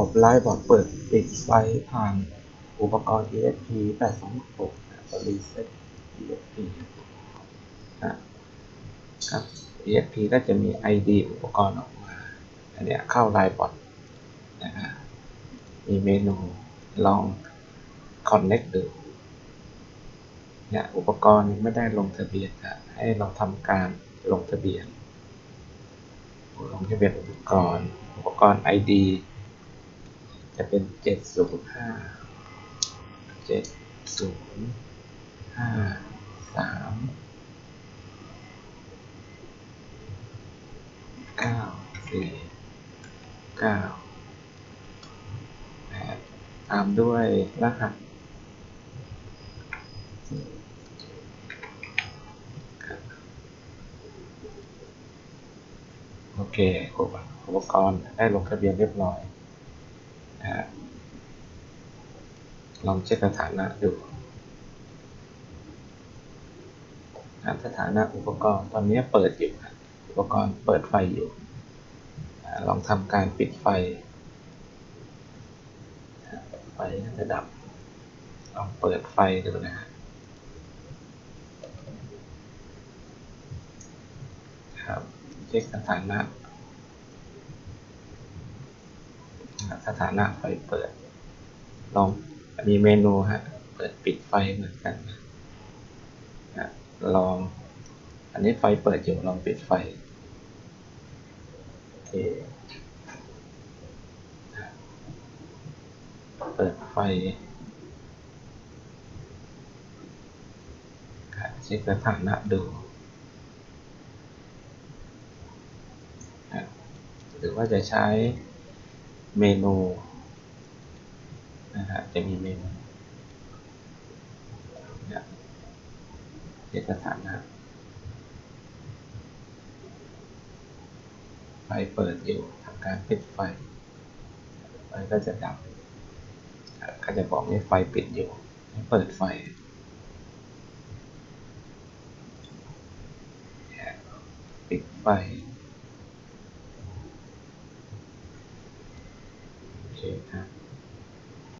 ระบไลฟ์บอร์ดเปิดปิดไฟผ่านอุปกรณ์ ESP 826นะก็รีเซ็ต ESP นะครับ ESP ก็จะมี ID อุปกรณ์ออกมา อันเนี้ยเข้าไลฟ์บอร์ดนะฮะมีเมนูลอง Connect ดูเนี่ยอุปกรณ์ไม่ได้ลงทะเบียนนะให้เราทำการลงทะเบียน ลงทะเบียนอุปกรณ์ อุปกรณ์ ID จะเป็น705 705 3 9 4 9 8ตามด้วยรหัสโอเคอุปกรณ์ได้ลงทะเบียนเรียบร้อย นะฮะลองเช็คสถานะดูสถานะอุปกรณ์ตอนนี้เปิดอยู่อุปกรณ์เปิดไฟอยู่ ลองทำการปิดไฟ ไฟน่าจะดับ ลองเปิดไฟดูนะฮะครับเช็คสถานะนะ สถานะไฟเปิด ลองมีเมนูฮะ เปิดปิดไฟเหมือนกันนะลอง อันนี้ไฟเปิดอยู่ลองปิดไฟโอเคเปิดไฟนะเช็คสถานะดูนะหรือว่าจะใช้ เมนูนะฮะจะมีเมนูเนี่ยสถานะไฟเปิดอยู่ทำการปิดไฟไฟก็จะดับก็จะบอกให้ไฟปิดอยู่ให้เปิดไฟปิดไฟ appreciate that.